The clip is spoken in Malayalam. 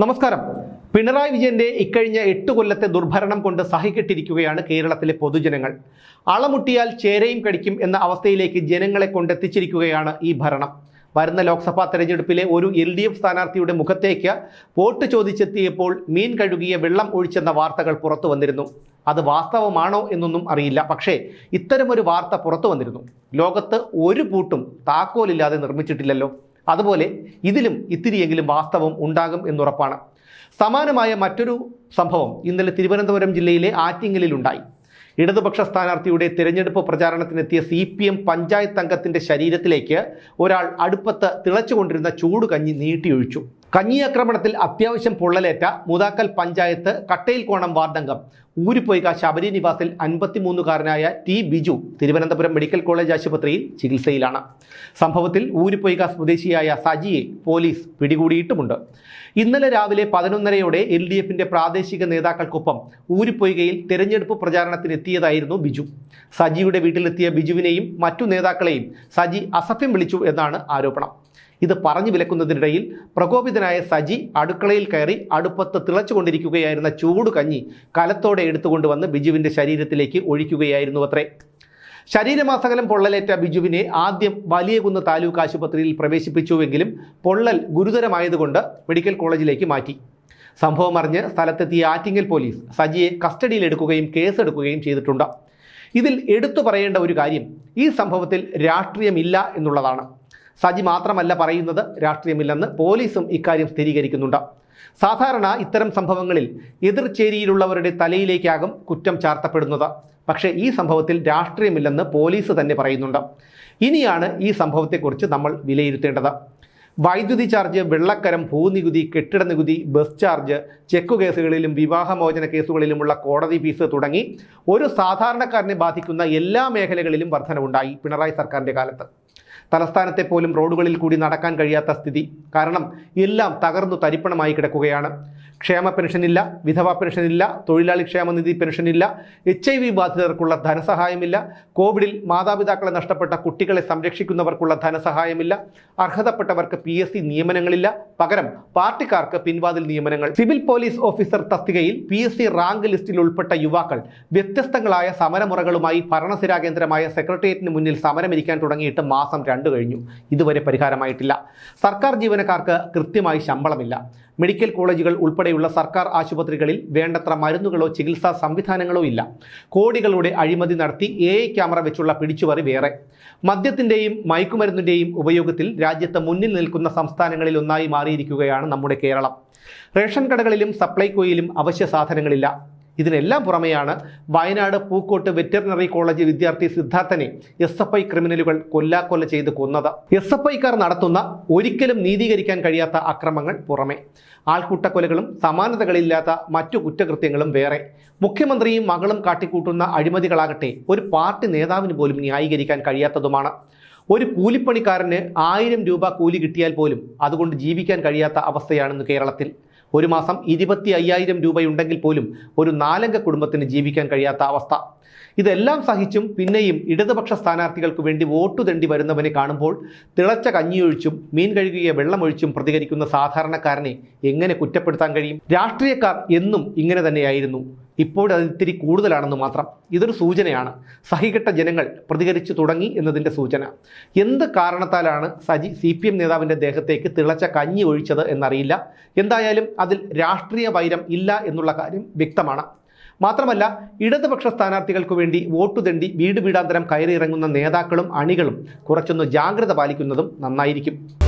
നമസ്കാരം. പിണറായി വിജയന്റെ ഇക്കഴിഞ്ഞ എട്ട് കൊല്ലത്തെ ദുർഭരണം കൊണ്ട് സഹികെട്ടിരിക്കുകയാണ് കേരളത്തിലെ പൊതുജനങ്ങൾ. അളമുട്ടിയാൽ ചേരയും കടിക്കും എന്ന അവസ്ഥയിലേക്ക് ജനങ്ങളെ കൊണ്ടെത്തിച്ചിരിക്കുകയാണ് ഈ ഭരണം. വരുന്ന ലോക്സഭാ തെരഞ്ഞെടുപ്പിലെ ഒരു എൽ ഡി എഫ് സ്ഥാനാർത്ഥിയുടെ മുഖത്തേക്ക് വോട്ട് ചോദിച്ചെത്തിയപ്പോൾ മീൻ കഴുകിയ വെള്ളം ഒഴിച്ചെന്ന വാർത്തകൾ പുറത്തു വന്നിരുന്നു. അത് വാസ്തവമാണോ എന്നൊന്നും അറിയില്ല. പക്ഷേ ഇത്തരമൊരു വാർത്ത പുറത്തു വന്നിരുന്നു. ലോകത്ത് ഒരു പൂട്ടും താക്കോലില്ലാതെ നിർമ്മിച്ചിട്ടില്ലല്ലോ. അതുപോലെ ഇതിലും ഇത്തിരിയെങ്കിലും വാസ്തവം ഉണ്ടാകും എന്നുറപ്പാണ്. സമാനമായ മറ്റൊരു സംഭവം ഇന്നലെ തിരുവനന്തപുരം ജില്ലയിലെ ആറ്റിങ്ങലിലുണ്ടായി ഇടതുപക്ഷ സ്ഥാനാർത്ഥിയുടെ തിരഞ്ഞെടുപ്പ് പ്രചാരണത്തിനെത്തിയ സി പി എം പഞ്ചായത്ത് അംഗത്തിന്റെ ശരീരത്തിലേക്ക് ഒരാൾ അടുപ്പത്ത് തിളച്ചുകൊണ്ടിരുന്ന ചൂട് കഞ്ഞി നീട്ടിയൊഴിച്ചു. കഞ്ഞി ആക്രമണത്തിൽ അത്യാവശ്യം പൊള്ളലേറ്റ മുതാക്കൽ പഞ്ചായത്ത് കട്ടയിൽക്കോണം വാർഡംഗം. ഊരിപ്പോയിക ശബരി നിവാസിൽ അൻപത്തിമൂന്നുകാരനായ T Biju Thiruvananthapuram medical college ആശുപത്രിയിൽ ചികിത്സയിലാണ്. സംഭവത്തിൽ ഊരിപ്പോയിക സ്വദേശിയായ സജിയെ പോലീസ് പിടികൂടിയിട്ടുമുണ്ട്. ഇന്നലെ രാവിലെ പതിനൊന്നരയോടെ എൽ ഡി എഫിന്റെ പ്രാദേശിക നേതാക്കൾക്കൊപ്പം ഊരിപ്പൊയ്കയിൽ തെരഞ്ഞെടുപ്പ് പ്രചാരണത്തിനെത്തിയതായിരുന്നു ബിജു. സജിയുടെ വീട്ടിലെത്തിയ ബിജുവിനെയും മറ്റു നേതാക്കളെയും സജി അസഭ്യം വിളിച്ചു എന്നാണ് ആരോപണം. ഇത് പറഞ്ഞു വിലക്കുന്നതിനിടയിൽ പ്രകോപിതനായ സജി അടുക്കളയിൽ കയറി അടുപ്പത്ത് തിളച്ചുകൊണ്ടിരിക്കുകയായിരുന്ന ചൂട് കഞ്ഞി കലത്തോടെ എടുത്തുകൊണ്ടുവന്ന് ബിജുവിന്റെ ശരീരത്തിലേക്ക് ഒഴിക്കുകയായിരുന്നു അത്രേ. ശരീരമാസകലം പൊള്ളലേറ്റ ബിജുവിനെ ആദ്യം വലിയകുന്ന് താലൂക്ക് ആശുപത്രിയിൽ പ്രവേശിപ്പിച്ചുവെങ്കിലും പൊള്ളൽ ഗുരുതരമായതുകൊണ്ട് മെഡിക്കൽ കോളേജിലേക്ക് മാറ്റി. സംഭവം അറിഞ്ഞ് സ്ഥലത്തെത്തിയ ആറ്റിങ്ങൽ പോലീസ് സജിയെ കസ്റ്റഡിയിലെടുക്കുകയും കേസെടുക്കുകയും ചെയ്തിട്ടുണ്ട്. ഇതിൽ എടുത്തു പറയേണ്ട ഒരു കാര്യം ഈ സംഭവത്തിൽ രാഷ്ട്രീയമില്ല എന്നുള്ളതാണ്. സജി മാത്രമല്ല പറയുന്നത് രാഷ്ട്രീയമില്ലെന്ന് പോലീസും ഇക്കാര്യം സ്ഥിരീകരിക്കുന്നുണ്ട്. സാധാരണ ഇത്തരം സംഭവങ്ങളിൽ എതിർചേരിയിലുള്ളവരുടെ തലയിലേക്കാകും കുറ്റം ചാർത്തപ്പെടുന്നത്. പക്ഷേ ഈ സംഭവത്തിൽ രാഷ്ട്രീയമില്ലെന്ന് പോലീസ് തന്നെ പറയുന്നുണ്ട്. ഇനിയാണ് ഈ സംഭവത്തെക്കുറിച്ച് നമ്മൾ വിലയിരുത്തേണ്ടത്. വൈദ്യുതി ചാർജ് വെള്ളക്കരം ഭൂനികുതി കെട്ടിട നികുതി ബസ് ചാർജ് ചെക്ക് കേസുകളിലും വിവാഹമോചന കേസുകളിലുമുള്ള കോടതി ഫീസ് തുടങ്ങി ഒരു സാധാരണക്കാരനെ ബാധിക്കുന്ന എല്ലാ മേഖലകളിലും വർധനവുണ്ടായി പിണറായി സർക്കാരിന്റെ കാലത്ത്. തലസ്ഥാനത്തെ പോലും റോഡുകളിൽ കൂടി നടക്കാൻ കഴിയാത്ത സ്ഥിതി. കാരണം എല്ലാം തകർന്നു തരിപ്പണമായി കിടക്കുകയാണ്. ക്ഷേമ പെൻഷനില്ല വിധവ പെൻഷനില്ല തൊഴിലാളി ക്ഷേമനിധി പെൻഷനില്ല എച്ച് ഐ വി ബാധിതർക്കുള്ള ധനസഹായമില്ല കോവിഡിൽ മാതാപിതാക്കളെ നഷ്ടപ്പെട്ട കുട്ടികളെ സംരക്ഷിക്കുന്നവർക്കുള്ള ധനസഹായമില്ല അർഹതപ്പെട്ടവർക്ക് പി എസ് സി നിയമനങ്ങളില്ല പകരം പാർട്ടിക്കാർക്ക് പിൻവാതിൽ നിയമനങ്ങൾ. സിവിൽ പോലീസ് ഓഫീസർ തസ്തികയിൽ പി എസ് സി റാങ്ക് ലിസ്റ്റിൽ ഉൾപ്പെട്ട യുവാക്കൾ വ്യത്യസ്തങ്ങളായ സമരമുറകളുമായി ഭരണസിരാ കേന്ദ്രമായ സെക്രട്ടേറിയറ്റിന് മുന്നിൽ സമരമിരിക്കാൻ തുടങ്ങിയിട്ട് മാസം രണ്ട് കഴിഞ്ഞു. ഇതുവരെ പരിഹാരമായിട്ടില്ല. സർക്കാർ ജീവനക്കാർക്ക് കൃത്യമായി ശമ്പളമില്ല. മെഡിക്കൽ കോളേജുകൾ ഉൾപ്പെടെയുള്ള സർക്കാർ ആശുപത്രികളിൽ വേണ്ടത്ര മരുന്നുകളോ ചികിത്സാ സംവിധാനങ്ങളോ ഇല്ല. കോടികളുടെ അഴിമതി നടത്തി എ ഐ ക്യാമറ വെച്ചുള്ള പിടിച്ചുപറി വേറെ. മദ്യത്തിന്റെയും മയക്കുമരുന്നിന്റെയും ഉപയോഗത്തിൽ രാജ്യത്ത് മുന്നിൽ നിൽക്കുന്ന സംസ്ഥാനങ്ങളിൽ ഒന്നായി മാറിയിരിക്കുകയാണ് നമ്മുടെ കേരളം. റേഷൻ കടകളിലും സപ്ലൈകോയിലും അവശ്യ സാധനങ്ങളില്ല. ഇതിനെല്ലാം പുറമെയാണ് വയനാട് പൂക്കോട്ട് വെറ്ററിനറി കോളേജ് വിദ്യാർത്ഥി സിദ്ധാർത്ഥനെ എസ് എഫ് ഐ ക്രിമിനലുകൾ കൊല്ലാക്കൊല്ല ചെയ്ത് കൊന്നത്. എസ് എഫ് ഐക്കാർ നടത്തുന്ന ഒരിക്കലും നീതീകരിക്കാൻ കഴിയാത്ത അക്രമങ്ങൾ പുറമെ. ആൾക്കൂട്ടക്കൊലകളും സമാനതകളില്ലാത്ത മറ്റു കുറ്റകൃത്യങ്ങളും വേറെ. മുഖ്യമന്ത്രിയും മകളും കാട്ടിക്കൂട്ടുന്ന അഴിമതികളാകട്ടെ ഒരു പാർട്ടി നേതാവിന് പോലും ന്യായീകരിക്കാൻ കഴിയാത്തതുമാണ്. ഒരു കൂലിപ്പണിക്കാരന് ആയിരം രൂപ കൂലി കിട്ടിയാൽ പോലും അതുകൊണ്ട് ജീവിക്കാൻ കഴിയാത്ത അവസ്ഥയാണെന്ന് കേരളത്തിൽ. ഒരു മാസം ഇരുപത്തി അയ്യായിരം രൂപയുണ്ടെങ്കിൽ പോലും ഒരു നാലംഗ കുടുംബത്തിന് ജീവിക്കാൻ കഴിയാത്ത അവസ്ഥ. ഇതെല്ലാം സഹിച്ചും പിന്നെയും ഇടതുപക്ഷ സ്ഥാനാർത്ഥികൾക്ക് വേണ്ടി വോട്ടു തെണ്ടി വരുന്നവനെ കാണുമ്പോൾ തിളച്ച കഞ്ഞിയൊഴിച്ചും മീൻ കഴുകിയ വെള്ളമൊഴിച്ചും പ്രതികരിക്കുന്ന സാധാരണക്കാരനെ എങ്ങനെ കുറ്റപ്പെടുത്താൻ കഴിയും? രാഷ്ട്രീയക്കാർ എന്നും ഇങ്ങനെ തന്നെയായിരുന്നു. ഇപ്പോഴത് ഇത്തിരി കൂടുതലാണെന്ന് മാത്രം ഇതൊരു സൂചനയാണ്. സഹികെട്ട ജനങ്ങൾ പ്രതികരിച്ചു തുടങ്ങി എന്നതിന്റെ സൂചന. എന്ത് കാരണത്താലാണ് സജി സി പി എം നേതാവിന്റെ ദേഹത്തേക്ക് തിളച്ച കഞ്ഞി ഒഴിച്ചത് എന്നറിയില്ല. എന്തായാലും അതിൽ രാഷ്ട്രീയ വൈരം ഇല്ല എന്നുള്ള കാര്യം വ്യക്തമാണ്. മാത്രമല്ല ഇടതുപക്ഷ സ്ഥാനാർത്ഥികൾക്ക് വേണ്ടി വോട്ടു തെണ്ടി വീട് വീടാന്തരം കയറിയിറങ്ങുന്ന നേതാക്കളും അണികളും കുറച്ചൊന്ന് ജാഗ്രത പാലിക്കുന്നതും നന്നായിരിക്കും.